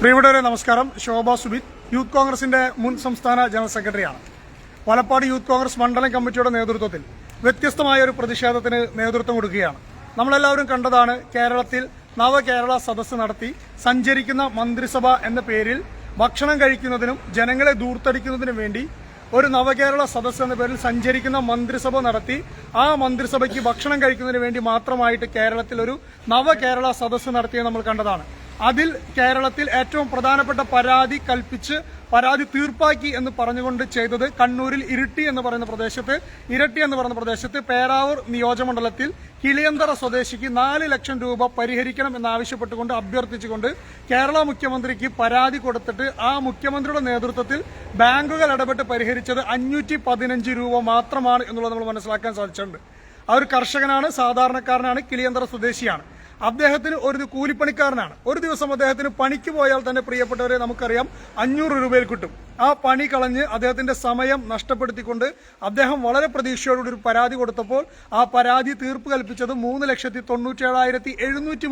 പ്രിയപ്പെട്ടവരെ നമസ്കാരം. ശോഭ സുബിത് യൂത്ത് കോൺഗ്രസിന്റെ മുൻ സംസ്ഥാന ജനറൽ സെക്രട്ടറിയാണ്. വലപ്പാട് യൂത്ത് കോൺഗ്രസ് മണ്ഡലം കമ്മിറ്റിയുടെ നേതൃത്വത്തിൽ വ്യത്യസ്തമായ ഒരു പ്രതിഷേധത്തിന് നേതൃത്വം കൊടുക്കുകയാണ്. നമ്മളെല്ലാവരും കണ്ടതാണ് കേരളത്തിൽ നവകേരള സദസ്സ് നടത്തി സഞ്ചരിക്കുന്ന മന്ത്രിസഭ എന്ന പേരിൽ ഭക്ഷണം കഴിക്കുന്നതിനും ജനങ്ങളെ ദൂർത്തടിക്കുന്നതിനും വേണ്ടി ഒരു നവകേരള സദസ് എന്ന പേരിൽ സഞ്ചരിക്കുന്ന മന്ത്രിസഭ നടത്തി ആ മന്ത്രിസഭയ്ക്ക് ഭക്ഷണം കഴിക്കുന്നതിന് വേണ്ടി മാത്രമായിട്ട് കേരളത്തിൽ ഒരു നവകേരള സദസ് നടത്തിയത് നമ്മൾ കണ്ടതാണ്. അതിൽ കേരളത്തിൽ ഏറ്റവും പ്രധാനപ്പെട്ട പരാതി കൽപ്പിച്ച് പരാതി തീർപ്പാക്കി എന്ന് പറഞ്ഞുകൊണ്ട് ചെയ്തത് കണ്ണൂരിൽ ഇരിട്ടി എന്ന് പറയുന്ന പ്രദേശത്ത് ഇരട്ടി എന്ന് പറയുന്ന പ്രദേശത്ത് പേരാവൂർ നിയോജകമണ്ഡലത്തിൽ കിളിയന്തറ സ്വദേശിക്ക് നാല് ലക്ഷം രൂപ പരിഹരിക്കണം എന്നാവശ്യപ്പെട്ടുകൊണ്ട് അഭ്യർത്ഥിച്ചുകൊണ്ട് കേരള മുഖ്യമന്ത്രിക്ക് പരാതി കൊടുത്തിട്ട് ആ മുഖ്യമന്ത്രിയുടെ നേതൃത്വത്തിൽ ബാങ്കുകൾ ഇടപെട്ട് പരിഹരിച്ചത് അഞ്ഞൂറ്റി രൂപ മാത്രമാണ് എന്നുള്ളത് നമ്മൾ മനസ്സിലാക്കാൻ സാധിച്ചിട്ടുണ്ട്. ആ ഒരു കർഷകനാണ് സാധാരണക്കാരനാണ് കിളിയന്തറ സ്വദേശിയാണ്. അദ്ദേഹത്തിന് ഒരു കൂലിപ്പണിക്കാരനാണ്. ഒരു ദിവസം അദ്ദേഹത്തിന് പണിക്ക് പോയാൽ തന്നെ പ്രിയപ്പെട്ടവരെ നമുക്കറിയാം അഞ്ഞൂറ് രൂപയിൽ കിട്ടും. ആ പണി കളഞ്ഞ് അദ്ദേഹത്തിന്റെ സമയം നഷ്ടപ്പെടുത്തിക്കൊണ്ട് അദ്ദേഹം വളരെ പ്രതീക്ഷയോടുകൂടി ഒരു പരാതി കൊടുത്തപ്പോൾ ആ പരാതി തീർപ്പ് കൽപ്പിച്ചത് മൂന്ന് ലക്ഷത്തി തൊണ്ണൂറ്റേഴായിരത്തി എഴുന്നൂറ്റി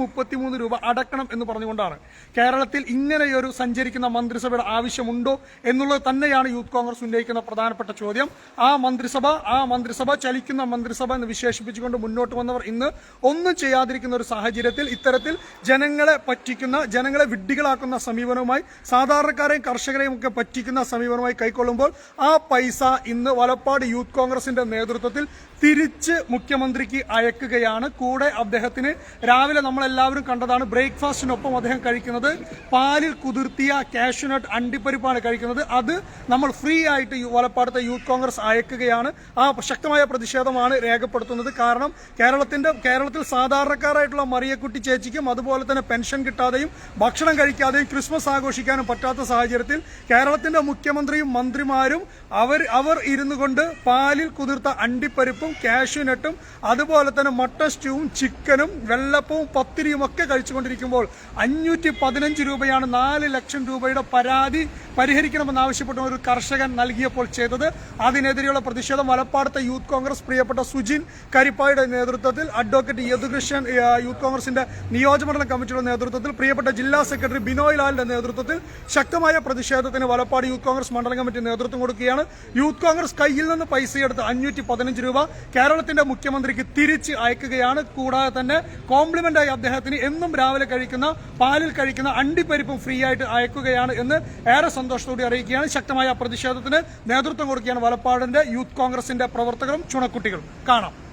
രൂപ അടക്കണം എന്ന് പറഞ്ഞുകൊണ്ടാണ്. കേരളത്തിൽ ഇങ്ങനെയൊരു സഞ്ചരിക്കുന്ന മന്ത്രിസഭയുടെ ആവശ്യമുണ്ടോ എന്നുള്ളത് തന്നെയാണ് യൂത്ത് കോൺഗ്രസ് ഉന്നയിക്കുന്ന പ്രധാനപ്പെട്ട ചോദ്യം. ആ മന്ത്രിസഭ ആ മന്ത്രിസഭ ചലിക്കുന്ന മന്ത്രിസഭ എന്ന് വിശേഷിപ്പിച്ചുകൊണ്ട് മുന്നോട്ട് വന്നവർ ഇന്ന് ഒന്നും ചെയ്യാതിരിക്കുന്ന ഒരു സാഹചര്യത്തിൽ ഇത്തരത്തിൽ ജനങ്ങളെ പറ്റിക്കുന്ന ജനങ്ങളെ വിഡ്ഢികളാക്കുന്ന സമീപനവുമായി സാധാരണക്കാരെയും കർഷകരെയും ഒക്കെ പറ്റിക്കുന്ന സമീപനമായി കൈക്കൊള്ളുമ്പോൾ ആ പൈസ ഇന്ന് വലപ്പാട് യൂത്ത് കോൺഗ്രസിന്റെ നേതൃത്വത്തിൽ തിരിച്ച് മുഖ്യമന്ത്രിക്ക് അയക്കുകയാണ്. കൂടെ അദ്ദേഹത്തിന് രാവിലെ നമ്മൾ എല്ലാവരും കണ്ടതാണ് ബ്രേക്ക്ഫാസ്റ്റിനൊപ്പം അദ്ദേഹം കഴിക്കുന്നത്. പാലിൽ കുതിർത്തിയ കാഷ്യൂനട്ട് അണ്ടിപ്പരിപ്പാണ് കഴിക്കുന്നത്. അത് നമ്മൾ ഫ്രീ ആയിട്ട് വലപ്പാടത്തെ യൂത്ത് കോൺഗ്രസ് അയക്കുകയാണ്. ആ ശക്തമായ പ്രതിഷേധമാണ് രേഖപ്പെടുത്തുന്നത്. കാരണം കേരളത്തിന്റെ കേരളത്തിൽ സാധാരണക്കാരായിട്ടുള്ള മറിയക്കുട്ടി ചേച്ചിക്കും അതുപോലെ തന്നെ പെൻഷൻ കിട്ടാതെയും ഭക്ഷണം കഴിക്കാതെയും ക്രിസ്മസ് ആഘോഷിക്കാനും പറ്റാത്ത സാഹചര്യത്തിൽ കേരളത്തിന്റെ മുഖ്യമന്ത്രിയും മന്ത്രിമാരും അവർ അവർ ഇരുന്നു കൊണ്ട് പാലിൽ കുതിർത്ത അണ്ടിപ്പരിപ്പും കാഷ്യൂനട്ടും അതുപോലെ തന്നെ മട്ടൻ സ്റ്റൂവും ചിക്കനും വെള്ളപ്പവും പത്തിരിയും ഒക്കെ കഴിച്ചുകൊണ്ടിരിക്കുമ്പോൾ അഞ്ഞൂറ്റി പതിനഞ്ച് രൂപയാണ് നാല് ലക്ഷം രൂപയുടെ പരാതി പരിഹരിക്കണമെന്ന് ആവശ്യപ്പെട്ട ഒരു കർഷകൻ നൽകിയപ്പോൾ ചെയ്തത്. അതിനെതിരെയുള്ള പ്രതിഷേധം മലപ്പാടത്തെ യൂത്ത് കോൺഗ്രസ് പ്രിയപ്പെട്ട സുജിൻ കരിപ്പായുടെ നേതൃത്വത്തിൽ അഡ്വക്കേറ്റ് യദുകൃഷ്ണൻ യൂത്ത് കോൺഗ്രസിന്റെ നിയോജകമണ്ഡലം കമ്മിറ്റിയുടെ നേതൃത്വത്തിൽ പ്രിയപ്പെട്ട ജില്ലാ സെക്രട്ടറി ബിനോയ് ലാലിന്റെ നേതൃത്വത്തിൽ ശക്തമായ പ്രതിഷേധത്തിന് വലപ്പാട് യൂത്ത് കോൺഗ്രസ് മണ്ഡലം കമ്മിറ്റി നേതൃത്വം കൊടുക്കുകയാണ്. യൂത്ത് കോൺഗ്രസ് കയ്യിൽ നിന്ന് പൈസയെടുത്ത് അഞ്ഞൂറ്റി പതിനഞ്ച് രൂപ കേരളത്തിന്റെ മുഖ്യമന്ത്രിക്ക് തിരിച്ച് അയക്കുകയാണ്. കൂടാതെ തന്നെ കോംപ്ലിമെന്റായി അദ്ദേഹത്തിന് എന്നും രാവിലെ കഴിക്കുന്ന പാലിൽ കഴിക്കുന്ന അണ്ടിപ്പരിപ്പും ഫ്രീ ആയിട്ട് അയക്കുകയാണ് എന്ന് ഏറെ സന്തോഷത്തോടെ അറിയിക്കുകയാണ്. ശക്തമായ പ്രതിഷേധത്തിന് നേതൃത്വം കൊടുക്കുകയാണ് വലപ്പാടിന്റെ യൂത്ത് കോൺഗ്രസിന്റെ പ്രവർത്തകരും ചുണക്കുട്ടികളും. കാണാം.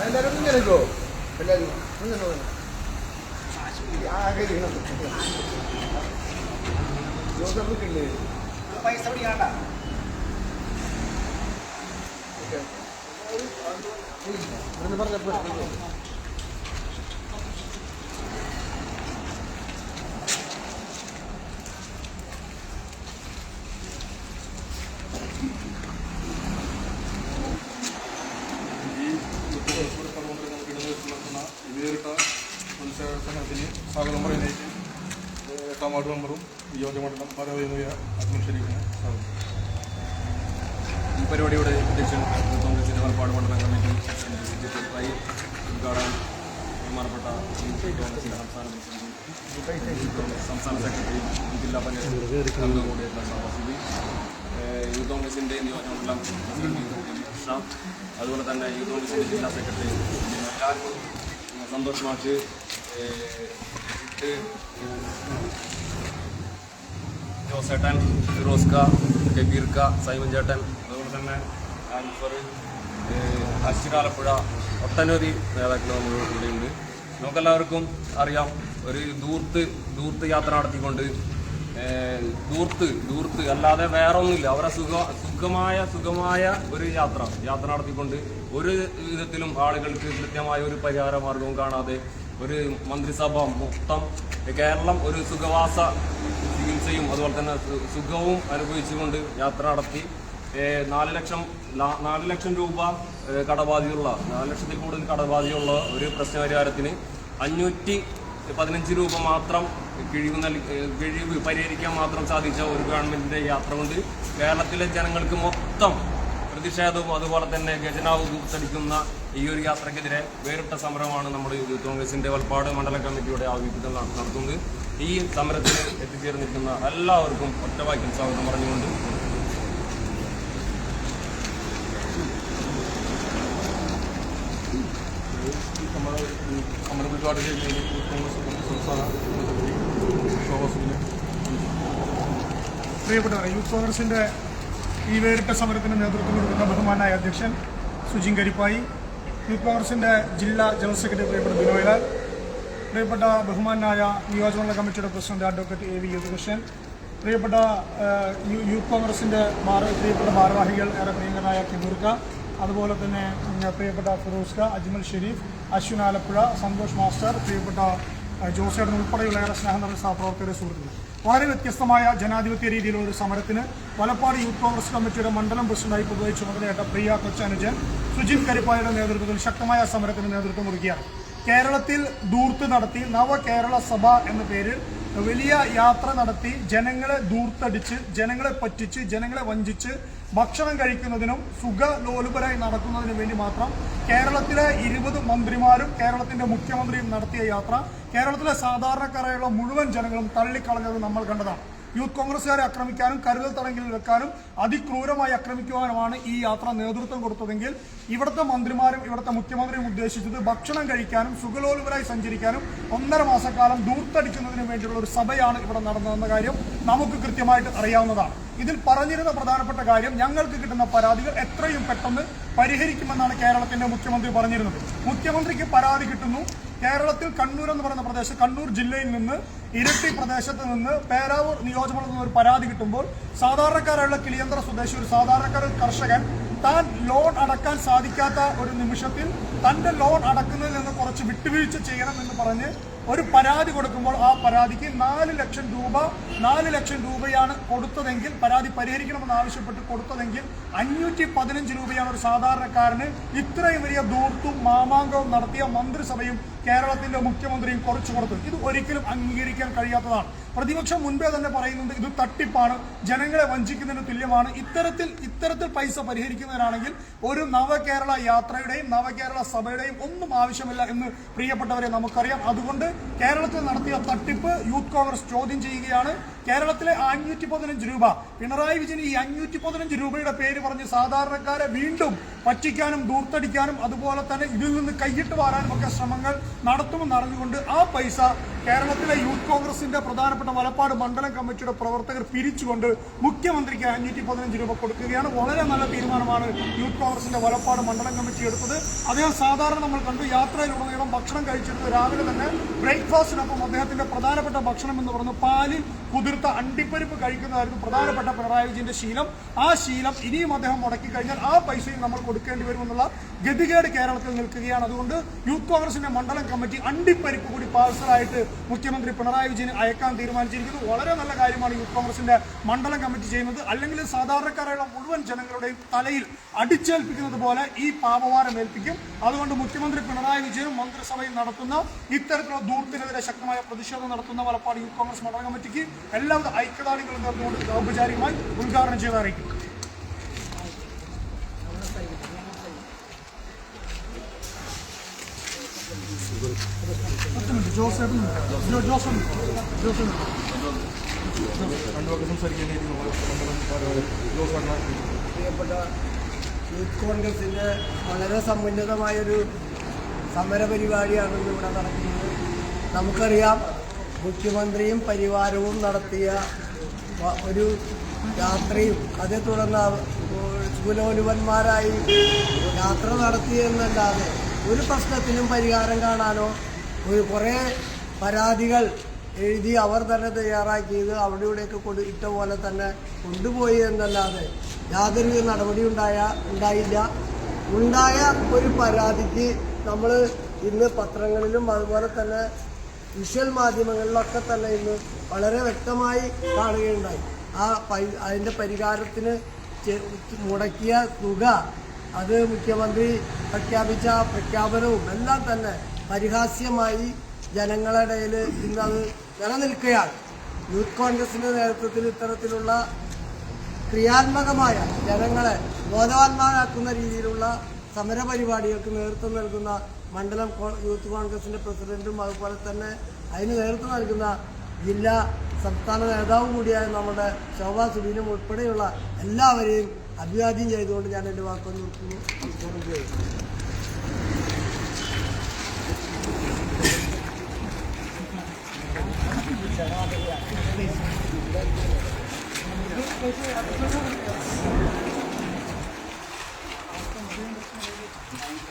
എല്ലാവരും ഇങ്ങനെ ഇരിക്കുവോ? എല്ലാവരും ഇങ്ങനെ. ആകെ ജോസഫിക്കില്ലേ? ഓക്കേ. ഇവിടുന്ന് പറഞ്ഞപ്പോ ഈ ഉത്തരവാദിത്തപ്പെട്ട പ്രവർത്തകർ നമുക്ക് ഇടതുവശത്ത് നടത്തുന്ന വേറിട്ട മത്സര സംഘത്തിന് സ്വാഗതം പറയുന്നതിന് എട്ടാം വാർഡ് മെമ്പറും നിയോജകമണ്ഡലം ഭാരതീയ അഡ്മിനിസ്ട്രേഷന് സ്വാഗതം ഈ പരിപാടിയുടെ അധ്യക്ഷൻ കോൺഗ്രസിന്റെ വലപ്പാട് മണ്ഡലം കമ്മിറ്റി ഉദ്ഘാടനം ബഹുമാനപ്പെട്ട സംസ്ഥാന സെക്രട്ടറി ജില്ലാ പഞ്ചായത്ത് സഹവാസിതി യൂത്ത് കോൺഗ്രസിന്റെ നിയോജകമണ്ഡലം ഷാം അതുപോലെ തന്നെ യൂത്ത് കോൺഗ്രസിന്റെ ജില്ലാ സെക്രട്ടറി എല്ലാവർക്കും സന്തോഷ് മാഷ് ജോസേട്ടൻ ഫിറോസ്ക കബീർക്ക സൈമൻ ചേട്ടൻ തന്നെ. അശ്വിൻ ആലപ്പുഴ ഒട്ടനവധി നേതാക്കൾ നമ്മുടെ കൂടെയുണ്ട് നമുക്കെല്ലാവർക്കും അറിയാം ഒരു ദൂർത്ത് ദൂർത്ത് യാത്ര നടത്തിക്കൊണ്ട് ദൂർത്ത് ദൂർത്ത് അല്ലാതെ വേറെ ഒന്നുമില്ല അവരെ സുഖ സുഖമായ സുഖമായ ഒരു യാത്ര യാത്ര നടത്തിക്കൊണ്ട് ഒരു വിധത്തിലും ആളുകൾക്ക് കൃത്യമായ ഒരു പരിഹാര മാർഗവും കാണാതെ ഒരു മന്ത്രിസഭ മൊത്തം കേരളം ഒരു സുഖവാസ ചികിത്സയും അതുപോലെ തന്നെ സുഖവും അനുഭവിച്ചുകൊണ്ട് യാത്ര നടത്തി നാല് ലക്ഷം നാല് ലക്ഷം രൂപ കടബാധ്യതയുള്ള നാല് ലക്ഷത്തിൽ കൂടുതൽ കടബാധ്യതയുള്ള ഒരു പ്രശ്നപരിഹാരത്തിന് അഞ്ഞൂറ്റി പതിനഞ്ച് രൂപ മാത്രം കിഴിവ് നൽകി കിഴിവ് പരിഹരിക്കാൻ മാത്രം സാധിച്ച ഒരു ഗവൺമെന്റിന്റെ യാത്ര കൊണ്ട് കേരളത്തിലെ ജനങ്ങൾക്ക് മൊത്തം പ്രതിഷേധവും അതുപോലെ തന്നെ ഖജനാവ് കൂത്തടിക്കുന്ന ഈ ഒരു യാത്രക്കെതിരെ വേറിട്ട സമരമാണ് നമ്മൾ യൂത്ത് കോൺഗ്രസിന്റെ വൽപ്പാട് മണ്ഡല കമ്മിറ്റിയുടെ ആഭിമുഖ്യത്തിൽ നട- നടത്തുന്നത്. ഈ സമരത്തിൽ എത്തിച്ചേർന്നിരിക്കുന്ന എല്ലാവർക്കും ഒറ്റവാക്കിൽ സ്വാഗതം പറഞ്ഞുകൊണ്ട് ഈ നമ്മുടെ ഈ സമരം ഉദ്ഘാടനം ചെയ്യുന്നതിന് യൂത്ത് കോൺഗ്രസ് സംസ്ഥാന പ്രിയപ്പെട്ടവരെ യൂത്ത് കോൺഗ്രസിന്റെ ഈ വേറിട്ട സമരത്തിന് നേതൃത്വം കൊടുക്കുന്ന ബഹുമാനായ അധ്യക്ഷൻ സുജിൻ കരിപ്പായി യൂത്ത് കോൺഗ്രസിന്റെ ജില്ലാ ജനറൽ സെക്രട്ടറി പ്രിയപ്പെട്ട ബിനോയ്ലാൽ പ്രിയപ്പെട്ട ബഹുമാനായ നിയോജകമണ്ഡല കമ്മിറ്റിയുടെ president advocate A V Yadukrishnan പ്രിയപ്പെട്ട യൂത്ത് കോൺഗ്രസിന്റെ ഭാര- പ്രിയപ്പെട്ട ഭാരവാഹികൾ ഏറെ പ്രിയങ്കരായ കിബൂർക്ക അതുപോലെ തന്നെ പ്രിയപ്പെട്ട ഫിറോസ്ക അജ്മൽ ഷെരീഫ് അശ്വിൻ ആലപ്പുഴ സന്തോഷ് മാസ്റ്റർ പ്രിയപ്പെട്ട ജോസേടൻ ഉൾപ്പെടെയുള്ള ഏറെ സ്നേഹം നിറഞ്ഞ സഹപ്രവർത്തകരെ സുഹൃത്തുക്കൾ വളരെ വ്യത്യസ്തമായ ജനാധിപത്യ രീതിയിലുള്ള ഒരു സമരത്തിന് വലപ്പാട് യൂത്ത് കോൺഗ്രസ് കമ്മിറ്റിയുടെ മണ്ഡലം പ്രസിഡന്റായി പുതുതായി ചുമതലയേറ്റ പ്രിയ കൊച്ചനുജൻ സുജിൻ കരിപ്പായുടെ നേതൃത്വത്തിൽ ശക്തമായ സമരത്തിന് നേതൃത്വം കൊടുക്കുകയാണ് കേരളത്തിൽ ദൂർത്ത് നടത്തി നവകേരള സഭ എന്ന പേരിൽ വലിയ യാത്ര നടത്തി ജനങ്ങളെ ദൂർത്തടിച്ച് ജനങ്ങളെ പറ്റിച്ച് ജനങ്ങളെ വഞ്ചിച്ച് ഭക്ഷണം കഴിക്കുന്നതിനും സുഖലോലുപരായി നടക്കുന്നതിനും വേണ്ടി മാത്രം കേരളത്തിലെ ഇരുപത് മന്ത്രിമാരും കേരളത്തിന്റെ മുഖ്യമന്ത്രിയും നടത്തിയ യാത്ര കേരളത്തിലെ സാധാരണക്കാരായുള്ള മുഴുവൻ ജനങ്ങളും തള്ളിക്കളഞ്ഞത് നമ്മൾ കണ്ടതാണ്. യൂത്ത് കോൺഗ്രസുകാരെ ആക്രമിക്കാനും കരുതൽ തടങ്കലിൽ വെക്കാനും അതിക്രൂരമായി ആക്രമിക്കുവാനുമാണ് ഈ യാത്ര നേതൃത്വം കൊടുത്തതെങ്കിൽ ഇവിടുത്തെ മന്ത്രിമാരും ഇവിടുത്തെ മുഖ്യമന്ത്രിയും ഉദ്ദേശിച്ചത് ഭക്ഷണം കഴിക്കാനും സുഖലോലുപരായി സഞ്ചരിക്കാനും ഒന്നര മാസക്കാലം ദൂർത്തടിക്കുന്നതിന് വേണ്ടിയുള്ള ഒരു സഭയാണ് ഇവിടെ നടന്നതെന്ന കാര്യം നമുക്ക് കൃത്യമായിട്ട് അറിയാവുന്നതാണ്. ഇതിൽ പറഞ്ഞിരുന്ന പ്രധാനപ്പെട്ട കാര്യം ഞങ്ങൾക്ക് കിട്ടുന്ന പരാതികൾ എത്രയും പെട്ടെന്ന് പരിഹരിക്കുമെന്നാണ് കേരളത്തിന്റെ മുഖ്യമന്ത്രി പറഞ്ഞിരുന്നത്. മുഖ്യമന്ത്രിക്ക് പരാതി കിട്ടുന്നു. കേരളത്തിൽ കണ്ണൂർ എന്ന് പറയുന്ന പ്രദേശം കണ്ണൂർ ജില്ലയിൽ നിന്ന് ഇരട്ടി പ്രദേശത്ത് നിന്ന് പേരാവൂർ നിയോജകമണ്ഡലത്തിൽ നിന്ന് ഒരു പരാതി കിട്ടുമ്പോൾ സാധാരണക്കാരുള്ള കിളിയന്ത്ര സ്വദേശി ഒരു സാധാരണക്കാരൻ കർഷകൻ താൻ ലോൺ അടക്കാൻ സാധിക്കാത്ത ഒരു നിമിഷത്തിൽ തന്റെ ലോൺ അടക്കുന്നതിൽ നിന്ന് കുറച്ച് വിട്ടുവീഴ്ച ചെയ്യണം എന്ന് പറഞ്ഞ് ഒരു പരാതി കൊടുക്കുമ്പോൾ ആ പരാതിക്ക് നാല് ലക്ഷം രൂപ നാല് ലക്ഷം രൂപയാണ് കൊടുത്തതെങ്കിൽ പരാതി പരിഹരിക്കണമെന്ന് ആവശ്യപ്പെട്ട് കൊടുത്തതെങ്കിൽ അഞ്ഞൂറ്റി പതിനഞ്ച് രൂപയാണ് ഒരു സാധാരണക്കാരന് ഇത്രയും വലിയ ദൂർത്തും മാമാങ്കവും നടത്തിയ മന്ത്രിസഭയും കേരളത്തിന്റെ മുഖ്യമന്ത്രിയും കുറച്ചു കൊടുത്തു ഇത് ഒരിക്കലും അംഗീകരിക്കാൻ കഴിയാത്തതാണ്. പ്രതിപക്ഷം മുൻപേ തന്നെ പറയുന്നുണ്ട് ഇത് തട്ടിപ്പാണ് ജനങ്ങളെ വഞ്ചിക്കുന്നതിന് തുല്യമാണ്. ഇത്തരത്തിൽ ഇത്തരത്തിൽ പൈസ പരിഹരിക്കുന്നവരാണെങ്കിൽ ഒരു നവകേരള യാത്രയുടെയും നവകേരള സഭയുടെയും ഒന്നും ആവശ്യമില്ല എന്ന് പ്രിയപ്പെട്ടവരെ നമുക്കറിയാം. അതുകൊണ്ട് കേരളത്തിൽ നടത്തിയ തട്ടിപ്പ് യൂത്ത് കോൺഗ്രസ് ചോദ്യം ചെയ്യുകയാണ്. കേരളത്തിലെ അഞ്ഞൂറ്റി പതിനഞ്ച് രൂപ. പിണറായി വിജയൻ ഈ അഞ്ഞൂറ്റി പതിനഞ്ച് രൂപയുടെ പേര് പറഞ്ഞ് സാധാരണക്കാരെ വീണ്ടും പറ്റിക്കാനും ദൂർത്തടിക്കാനും അതുപോലെ തന്നെ ഇതിൽ നിന്ന് കൈയിട്ട് വാരാനും ഒക്കെ ശ്രമങ്ങൾ നടത്തുമെന്ന് അറിഞ്ഞുകൊണ്ട് ആ പൈസ കേരളത്തിലെ യൂത്ത് കോൺഗ്രസിന്റെ പ്രധാനപ്പെട്ട മലപ്പാട് മണ്ഡലം കമ്മിറ്റിയുടെ പ്രവർത്തകർ പിരിച്ചുകൊണ്ട് മുഖ്യമന്ത്രിക്ക് അഞ്ഞൂറ്റി പതിനഞ്ച് രൂപ കൊടുക്കുകയാണ്. വളരെ നല്ല തീരുമാനമാണ് യൂത്ത് കോൺഗ്രസിന്റെ മലപ്പാട് മണ്ഡലം കമ്മിറ്റി എടുത്തത്. അദ്ദേഹം സാധാരണ നമ്മൾ കണ്ടു യാത്രയിലുടനീളം ഭക്ഷണം കഴിച്ചിരുന്നത് രാവിലെ തന്നെ ബ്രേക്ക്ഫാസ്റ്റിനൊപ്പം അദ്ദേഹത്തിന്റെ പ്രധാനപ്പെട്ട ഭക്ഷണം എന്ന് പറയുന്നത് പാലിൽ കുതിർത്ത അണ്ടിപ്പരിപ്പ് കഴിക്കുന്നതായിരുന്നു പ്രധാനപ്പെട്ട പിണറായി വിജയന്റെ ശീലം. ആ ശീലം ഇനിയും അദ്ദേഹം മുടക്കി കഴിഞ്ഞാൽ ആ പൈസയും നമ്മൾ കൊടുക്കേണ്ടി വരുമെന്നുള്ള ഗതികേട് കേരളത്തിൽ നിൽക്കുകയാണ്. അതുകൊണ്ട് യൂത്ത് കോൺഗ്രസിന്റെ മണ്ഡലം കമ്മിറ്റി അണ്ടിപ്പരിപ്പ് കൂടി പാഴ്സലായിട്ട് മുഖ്യമന്ത്രി പിണറായി വിജയൻ അയക്കാൻ തീരുമാനിച്ചിരിക്കുന്നു. വളരെ നല്ല കാര്യമാണ് യൂത്ത് കോൺഗ്രസിന്റെ മണ്ഡലം കമ്മിറ്റി ചെയ്യുന്നത്. അല്ലെങ്കിൽ സാധാരണക്കാരായുള്ള മുഴുവൻ ജനങ്ങളുടെയും തലയിൽ അടിച്ചേൽപ്പിക്കുന്നത് പോലെ ഈ പാപവാരം ഏൽപ്പിക്കും. അതുകൊണ്ട് മുഖ്യമന്ത്രി പിണറായി വിജയനും മന്ത്രിസഭയും നടത്തുന്ന ഇത്തരത്തിലുള്ള ദൂർത്തിനെതിരെ ശക്തമായ പ്രതിഷേധം നടത്തുന്ന വലപ്പാട് യൂത്ത് കോൺഗ്രസ് മണ്ഡല കമ്മിറ്റിക്ക് എല്ലാവിധ ഐക്യദാർഢ്യങ്ങളും നേർന്നുകൊണ്ട് ഔപചാരികമായി ഉദ്ഘാടനം ചെയ്ത് അറിയിക്കും ജോസഫ് ജോസഫ് ജോസഫ് സംസാരിക്കാനായിട്ട് പ്രിയപ്പെട്ട യൂത്ത് കോൺഗ്രസിന്റെ വളരെ സമുന്നതമായൊരു സമരപരിപാടിയാണ് പരിപാടിയാണ് ഇവിടെ നടക്കുന്നത്. നമുക്കറിയാം മുഖ്യമന്ത്രിയും പരിവാരവും നടത്തിയ ഒരു യാത്രയും അതേ തുടർന്ന് കുലോലുവന്മാരായി യാത്ര നടത്തിയെന്നല്ലാതെ ഒരു പ്രശ്നത്തിനും പരിഹാരം കാണാനോ ഒരു കുറേ പരാതികൾ എഴുതി അവർ തന്നെ തയ്യാറാക്കിയത് അവിടെ ഇവിടെയൊക്കെ കൊണ്ട് ഇട്ട പോലെ തന്നെ കൊണ്ടുപോയി എന്നല്ലാതെ യാതൊരു നടപടി ഉണ്ടായ ഉണ്ടായില്ല. ഉണ്ടായ ഒരു പരാതിക്ക് നമ്മൾ ഇന്ന് പത്രങ്ങളിലും അതുപോലെ തന്നെ വിഷ്വൽ മാധ്യമങ്ങളിലൊക്കെ തന്നെ ഇന്ന് വളരെ വ്യക്തമായി കാണുകയുണ്ടായി. ആ പൈ അതിന്റെ പരിഹാരത്തിന് മുടക്കിയ തുക അത് മുഖ്യമന്ത്രി പ്രഖ്യാപിച്ച പ്രഖ്യാപനവും എല്ലാം തന്നെ പരിഹാസ്യമായി ജനങ്ങളുടെ ഇടയിൽ ഇന്ന് അത് നിലനിൽക്കുകയാണ്. യൂത്ത് കോൺഗ്രസിന്റെ നേതൃത്വത്തിൽ ഇത്തരത്തിലുള്ള ക്രിയാത്മകമായ ജനങ്ങളെ ബോധവാന്മാരാക്കുന്ന രീതിയിലുള്ള സമരപരിപാടികൾക്ക് നേതൃത്വം നൽകുന്ന മണ്ഡലം യൂത്ത് കോൺഗ്രസിന്റെ പ്രസിഡന്റും അതുപോലെ തന്നെ അതിന് നേതൃത്വം നൽകുന്ന ജില്ലാ സംസ്ഥാന നേതാവും കൂടിയായ നമ്മുടെ ശോഭാ സുബീനും ഉൾപ്പെടെയുള്ള എല്ലാവരെയും അഭിവാദ്യം ചെയ്തുകൊണ്ട് ഞാൻ എന്റെ വാക്കുകൾ നിർത്തുന്നു.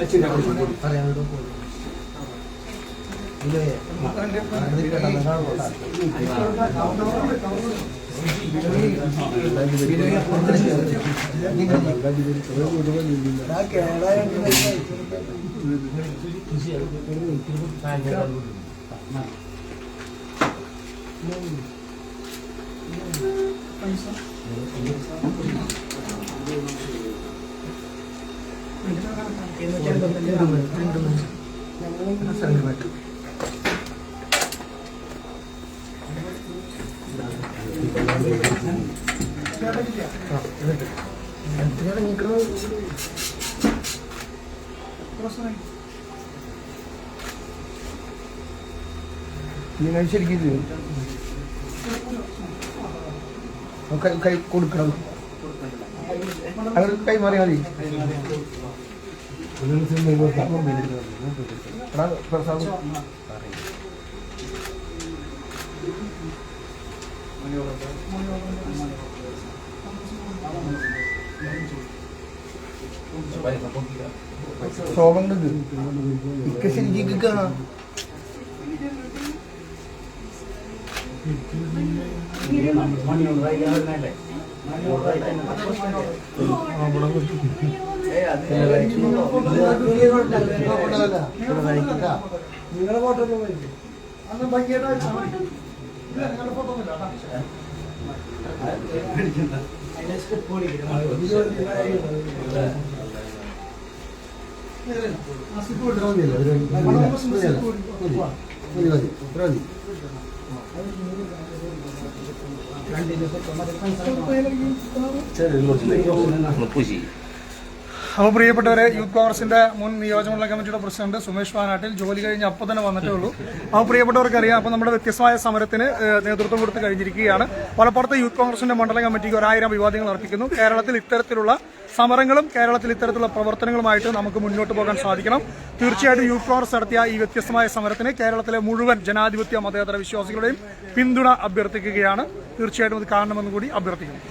അച്ഛൻ നമസ്കാരം ചെയ്യുന്നു നിങ്ങൾ ശരിക്കും കൈ കൊടുക്കണം അങ്ങനെ കൈമാറിയാൽ മതി പ്രസാദ് ശോഭങ്ങളുണ്ട് ഇക്ക ശരിക്കും കാണാം നിങ്ങളെ ഫോട്ടോ അന്ന് ഭംഗിയായിട്ട്. ഇല്ല, നിങ്ങളുടെ ഫോട്ടോ ഒന്നുമില്ല കേട്ടോ. ആ സ്ലിപ്പ് കൊടുത്തോ. മണപ്പുറം സ്ലിപ്പ് കൊടുത്തോ. അപ്പോൾ പ്രിയപ്പെട്ടവരെ യൂത്ത് കോൺഗ്രസിന്റെ മുൻ നിയോജകമണ്ഡല കമ്മിറ്റിയുടെ പ്രസിഡന്റ് സുമേഷ് വാനാട്ടിൽ ജോലി കഴിഞ്ഞ് അപ്പോൾ തന്നെ വന്നിട്ടേ ഉള്ളൂ. അപ്പോൾ പ്രിയപ്പെട്ടവർക്ക് അറിയാം അപ്പോൾ നമ്മുടെ വ്യത്യസ്തമായ സമരത്തിന് നേതൃത്വം കൊടുത്ത് കഴിഞ്ഞിരിക്കുകയാണ്. മലപ്പുറത്ത് യൂത്ത് കോൺഗ്രസിന്റെ മണ്ഡല കമ്മിറ്റിക്ക് ഒരായിരം വിവാദങ്ങൾ അർപ്പിക്കുന്നു. കേരളത്തിൽ ഇത്തരത്തിലുള്ള സമരങ്ങളും കേരളത്തിൽ ഇത്തരത്തിലുള്ള പ്രവർത്തനങ്ങളുമായിട്ട് നമുക്ക് മുന്നോട്ട് പോകാൻ സാധിക്കണം. തീർച്ചയായിട്ടും യൂത്ത് കോൺഗ്രസ് നടത്തിയ ഈ വ്യത്യസ്തമായ സമരത്തിന് കേരളത്തിലെ മുഴുവൻ ജനാധിപത്യ മതേതര വിശ്വാസികളുടെയും പിന്തുണ അഭ്യർത്ഥിക്കുകയാണ്. തീർച്ചയായിട്ടും അത് കാണണമെന്ന് കൂടി അഭ്യർത്ഥിക്കുന്നു.